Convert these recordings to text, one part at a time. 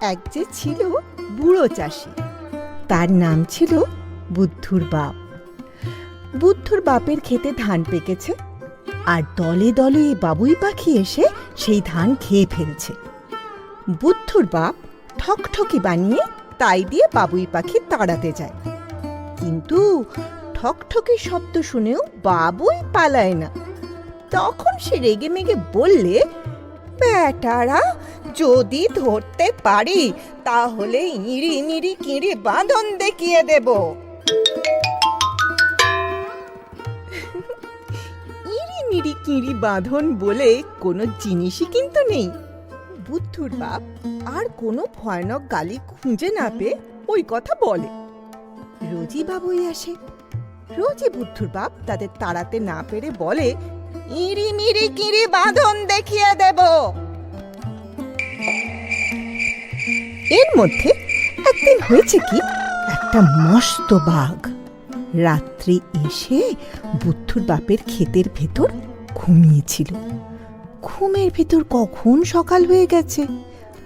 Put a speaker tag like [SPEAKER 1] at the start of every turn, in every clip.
[SPEAKER 1] এক যে ছিল বুড়ো চাষি। তার নাম ছিল বুদ্ধুর বাপ। বুদ্ধুর বাপের খেতে ধান পেকেছে আর দলে দলে বাবুই পাখি এসে সেই ধান খেয়ে ফেলছে। বুদ্ধুর বাপ ঠকঠকি বানিয়ে তাই দিয়ে বাবুই পাখি তাড়াতে যায়। কিন্তু ঠকঠকি শব্দ শুনেও বাবুই পালায় না। তখন সে রেগে মেগে বললে বেটারা যদি ধরতে পারি, তাহলে ইঁড়ি মিড়ি কিঁড়ি বাঁধন দেখিয়ে দেব। ইঁড়ি মিড়ি কিঁড়ি বাঁধন বলে কোনো জিনিসই কিন্তু নেই। বুদ্ধুর বাপ আর কোনো ভয়ানক গালি খুঁজে না পেয়ে ওই কথা বলে। রোজই বাবুই আসে। রোজই বুদ্ধুর বাপ তাদের তাড়াতে না পেরে বলে ইঁড়ি মিড়ি কিঁড়ি বাঁধন দেখিয়ে দেব। এর মধ্যে একদিন হয়েছে কি? একটা মস্ত বাঘ রাত্রি এসে বুদ্ধুর বাপের ক্ষেতের ভেতর ঘুমিয়েছিল। ঘুমের ভেতর কখন সকাল হয়ে গেছে?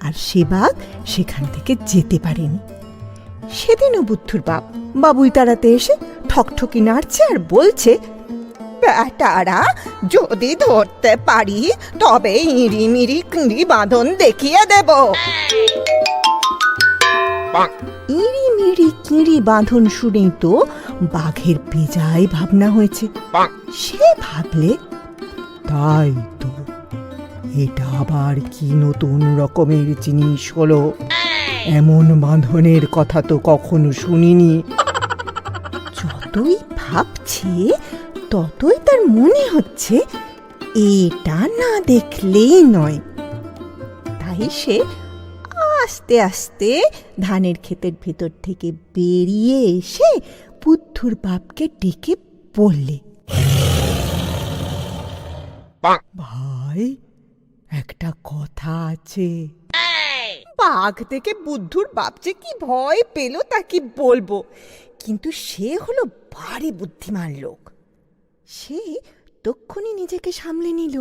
[SPEAKER 1] আর সে বাঘ সেখান থেকে যেতে পারেনি। সেদিনও বুদ্ধুর বাপ বাবুই তাড়াতে এসে ঠকঠকি নাড়ছে আর বলছে, বেটারা, যদি ধরতে পারি, তবে ইঁড়ি মিড়ি কিঁড়ি বাঁধন দেখিয়ে দেব। ইঁড়ি মিড়ি কিঁড়ি বাঁধন শুনেই তো বাঘের বেজায় ভাবনা হয়েছে। সে ভাবলে
[SPEAKER 2] তাই তো এটা আবার কি নতুন রকমের জিনিস হলো? এমন বাঁধনের কথা তো কখনো শুনিনি।
[SPEAKER 1] যতই ভাবছে ততই তার মনে হচ্ছে এটা না দেখলেই নয়। তাই সে আস্তে আস্তে ধানের ক্ষেতের ভেতর থেকে বেরিয়ে এসে বুদ্ধুর বাপকে ডেকে বললে
[SPEAKER 2] ভাই একটা কথা আছে।
[SPEAKER 1] বাঘ থেকে বুদ্ধুর বাপ যে কি ভয় পেল তা কি বলব? কিন্তু সে হলো ভারী বুদ্ধিমান লোক। সে তক্ষুনি নিজেকে সামলে নিল।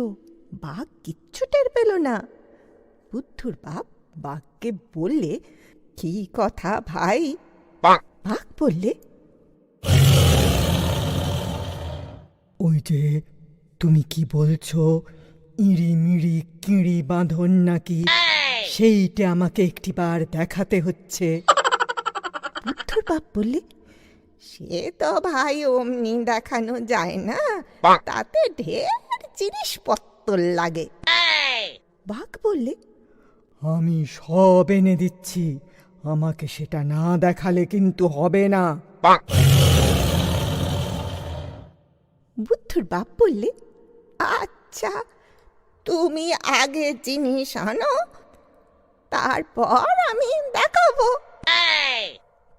[SPEAKER 1] বাঘ কিচ্ছু টের পেল না। বুদ্ধুর বাপ বাঘকে বললে কি কথা ভাই? বাঘ বললে
[SPEAKER 2] ওই যে তুমি কি বলছো? ইঁড়ি মিড়ি কিঁড়ি বাঁধন নাকি? সেইটা আমাকে একটিবার দেখাতে হচ্ছে।
[SPEAKER 1] বুদ্ধুর বাপ বললে সে তো ভাই অমনি দেখানো যায় না। তাতে ঢের জিনিসপত্র লাগে। বাঘ বললে
[SPEAKER 2] আমি সব এনে দিচ্ছি। আমাকে সেটা না দেখালে কিন্তু হবে না।
[SPEAKER 1] বুদ্ধুর বাপ বললে আচ্ছা তুমি আগে জিনিস আনো তারপর আমি দেখাবো।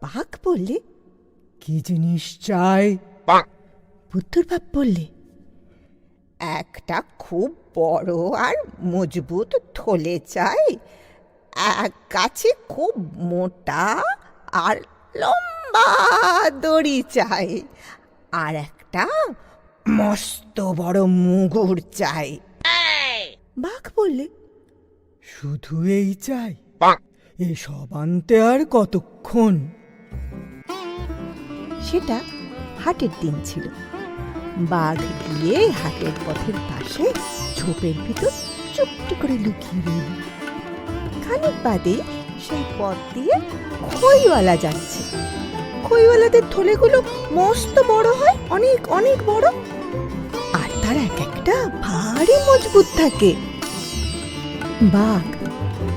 [SPEAKER 1] বাঘ বললে
[SPEAKER 2] কি জিনিস চাই?
[SPEAKER 1] বুদ্ধুর বাপ বললে একটা খুব বড় আর মজবুত থলে চাই। এক গাছে খুব মোটা আর লম্বা দড়ি চাই। আর একটা মস্ত বড় মুগুর চাই। বাঘ বললে
[SPEAKER 2] শুধু এই চাই। এসব আনতে আর কতক্ষণ?
[SPEAKER 1] সেটা হাটের দিন ছিল। বাঘ গিয়ে হাটের পথের পাশে ঝোপের ভিতর চুপটি করে লুকিয়ে রইল। খানিক বাদে সেই পথ দিয়ে খইওয়ালা যাচ্ছে। খইওয়ালাদের থলেগুলো মস্ত বড় হয়, অনেক অনেক বড়। আর তার এক একটা ভারী মজবুত থাকে। বাঘ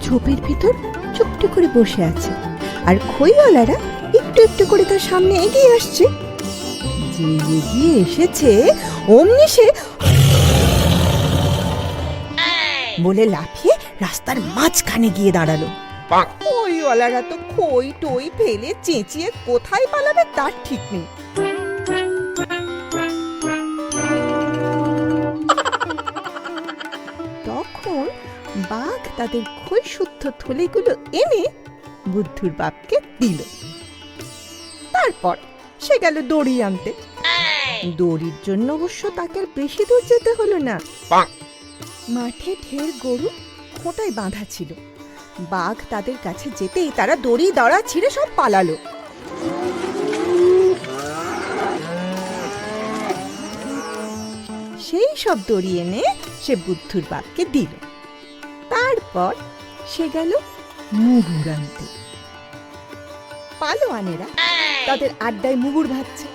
[SPEAKER 1] ঝোপের ভিতর চুপটি করে বসে আছে, আর খইওয়ালারা একটু একটু করে তার সামনে এগিয়ে আসছে। যে এগিয়ে এসেছে অমনি সে বলে লাফিয়ে রাস্তার মাঝখানে গিয়ে দাঁড়াল। খইওয়ালারা তো খই টই ফেলে চেঁচিয়ে কোথায় পালাবে তার ঠিক নেই। তখন বাঘ তাদের খই শুদ্ধ থলেগুলো এনে বুদ্ধুর বাপকে দিল। তারপর সে গেল দড়ি আনতে। দড়ির জন্য অবশ্য তাকে আর বেশি দূর যেতে হলো না। মাঠে ঢের গরু খোঁটায় বাঁধা ছিল। বাঘ তাদের কাছে যেতেই তারা দড়ি দড়া ছিঁড়ে সব পালালো। সেই সব দড়ি এনে সে বুদ্ধুর বাপকে দিল। তারপর সে গেল মুগুর আনতে। পালোয়ানেরা তাদের আড্ডায় মুগুর ভাবছে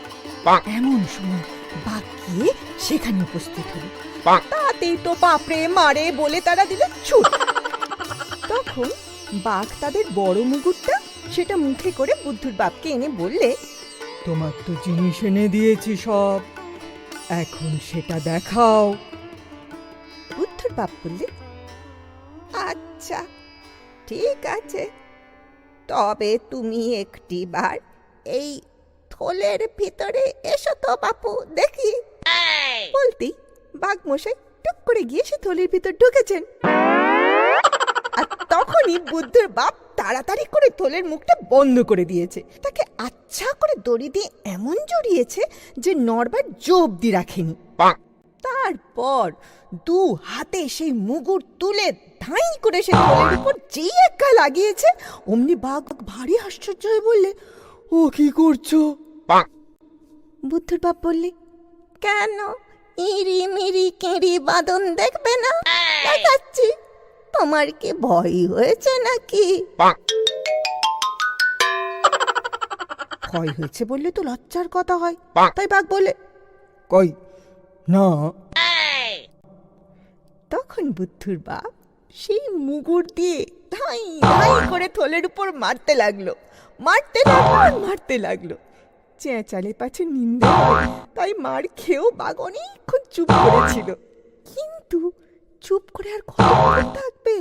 [SPEAKER 1] এমন সময় বাঘ গিয়ে সেখানে উপস্থিত হলো। তাতেই তো বাপরে মারে বলে তারা দিল ছুট। তখন বাঘ তাদের বড় মুগুরটা সেটা মুখে করে বুদ্ধুর বাপকে এনে বললে
[SPEAKER 2] তোমার তো জিনিস এনে দিয়েছি সব। এখন সেটা দেখাও।
[SPEAKER 1] বুদ্ধুর বাপ বললে আচ্ছা ঠিক আছে। তবে তুমি একটি বার এই থলের ভিতরে এসো তো বাপু দেখি। বলতি বাঘ মশাই টুক করে গিয়ে সে থলের ভিতর ঢুকেছেন। আর তখনই বুদ্ধের বাপ তাড়াতাড়ি করে থলের মুখটা বন্ধ করে দিয়েছে। তাকে আচ্ছা করে দড়ি দিয়ে এমন জড়িয়েছে যে নড়বার জো অব্দি রাখেনি তারপর দু হাতে সেই মুগুর তুলে ধাই করে সে থলের উপর যেই একা লাগিয়েছে অমনি বাঘ ভারী আশ্চর্য হয়ে বললে
[SPEAKER 2] ও কি করছ?
[SPEAKER 1] বুদ্ধুর বাপ বললে কেন ইরি মিরি কেঁড়ি বাদন দেখবে না? দেখাচ্ছি তোমার কি ভয় হয়েছে নাকি? ভয় হয়েছে বললে তো লজ্জার কথা হয়। তাই বাঘ বলে
[SPEAKER 2] কই? না।
[SPEAKER 1] তখন বুদ্ধুর বাপ সেই মুগুর দিয়ে ধাই ধাই করে থলের উপর মারতে লাগল। মারতে লাগল মারতে লাগল। চেঁচালে পাছে নিন্দে তাই মার খেয়েও বাঘ অনেকক্ষণ চুপ করেছিল। কিন্তু চুপ করে আর কতক্ষণ থাকবে?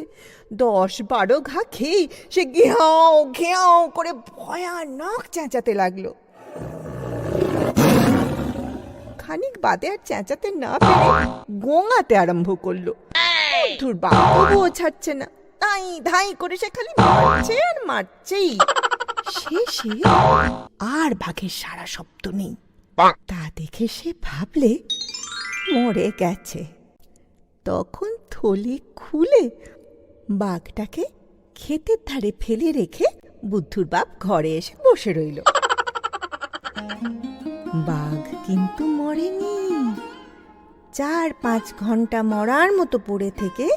[SPEAKER 1] দশ বারো ঘা খেয়ে সে ঘেয়াও ঘেয়াও করে ভয়ানক চেঁচাতে লাগল। খানিক বাদে আর চেঁচাতে না পেরে গোঙাতে আরম্ভ করল। বুদ্ধুর বাবুও ছাড়ছে না। তাই ধাই করে সে খালি মারছে আর মারছেই। শেষে আর বাঘের সারা শব্দ নেই। তা দেখে সে ভাবলে মরে গেছে। তখন থলি খুলে বাঘটাকে ক্ষেতের ধারে ফেলে রেখে বুদ্ধুর বাপ ঘরে এসে বসে রইল। বাঘ কিন্তু মরেনি। চার পাঁচ ঘণ্টা মরার মতো পড়ে থেকে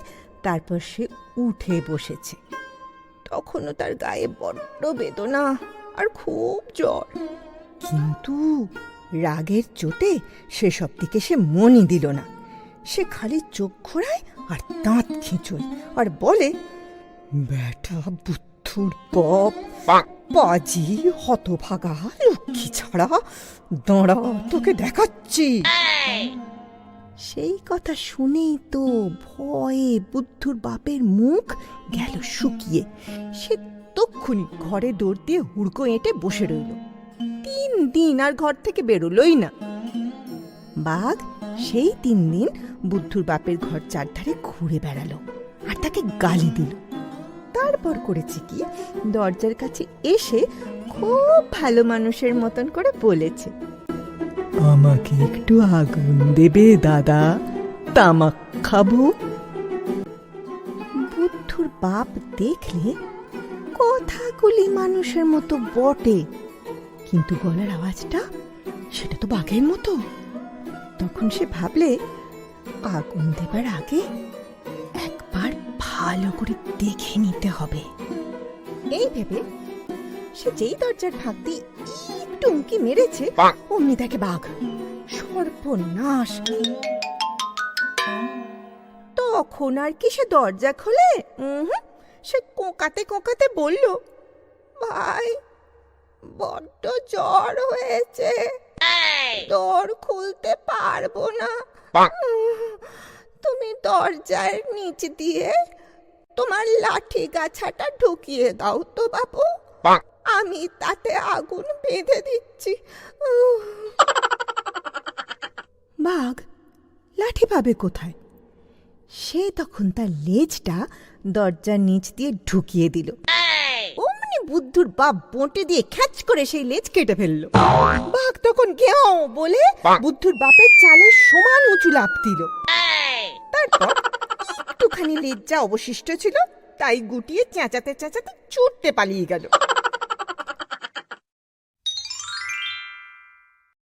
[SPEAKER 1] তারপর সে উঠে বসেছে। তখনও তার গায়ে বড্ড বেদনা। আর খুব জ্বর। কিন্তু রাগের চোটে সেসব দিকে সে মনই দিল না। সে খালি চোখ ঘোরায় আর দাঁত খিঁচোয় আর বলে
[SPEAKER 2] ব্যাটা বুদ্ধুর বাপ পাজি হতভাগা লক্ষ্মী ছাড়া দাঁড়া তোকে দেখাচ্ছি।
[SPEAKER 1] সেই কথা শুনেই তো ভয়ে বুদ্ধুর বাপের মুখ গেল শুকিয়ে। সে তক্ষুনি ঘরে দৌড় দিয়ে হুড়কো এঁটে বসে রইল। তিন দিন আর ঘর থেকে বেরোলোই না। বাঘ সেই তিন দিন বুদ্ধুর বাপের ঘর চারধারে ঘুরে বেড়ালো আর তাকে গালি দিল। তারপর করেছে কি? দরজার কাছে এসে খুব ভালো মানুষের মতন করে বলেছে,
[SPEAKER 2] আমাকে একটু আগুন দেবে দাদা, তামাক খাব।
[SPEAKER 1] বুদ্ধুর বাপ দেখলে কথাগুলি মানুষের মতো বটে। কিন্তু গলার আওয়াজটা, সেটা তো বাঘের মতো। তখন সে ভাবলে, আগুন দেবার আগে একবার ভালো করে দেখে নিতে হবে। এই ভেবে সে যেই দরজার ফাঁক দিয়ে একটু উঁকি মেরেছে, অমনি দেখে বাঘ সর্বনাশ। তখন আর কি সে দরজা খোলে? সে কোকাতে কোকাতে বলল ভাই বড্ড জ্বর হয়েছে। দর খুলতে পারব না। তুমি দরজার নিচ দিয়ে তোমার লাঠি গাছাটা ঢুকিয়ে দাও তো বাবু। আমি তাতে আগুন বেঁধে দিচ্ছি। বাঘ লাঠি পাবে কোথায়? সে তখন তার লেজটা দরজার নিচ দিয়ে ঢুকিয়ে দিল। বুদ্ধুর বাপ বঁটে দিয়ে খ্যাচ করে সেই লেজ কেটে ফেলল। বাঘ তখন কেউ বলে বুদ্ধুর বাপের চালের সমান উঁচু লাভ দিল। তারপর একটুখানি লেজ যা অবশিষ্ট ছিল তাই গুটিয়ে চেঁচাতে চেঁচাতে ছুটতে পালিয়ে গেল।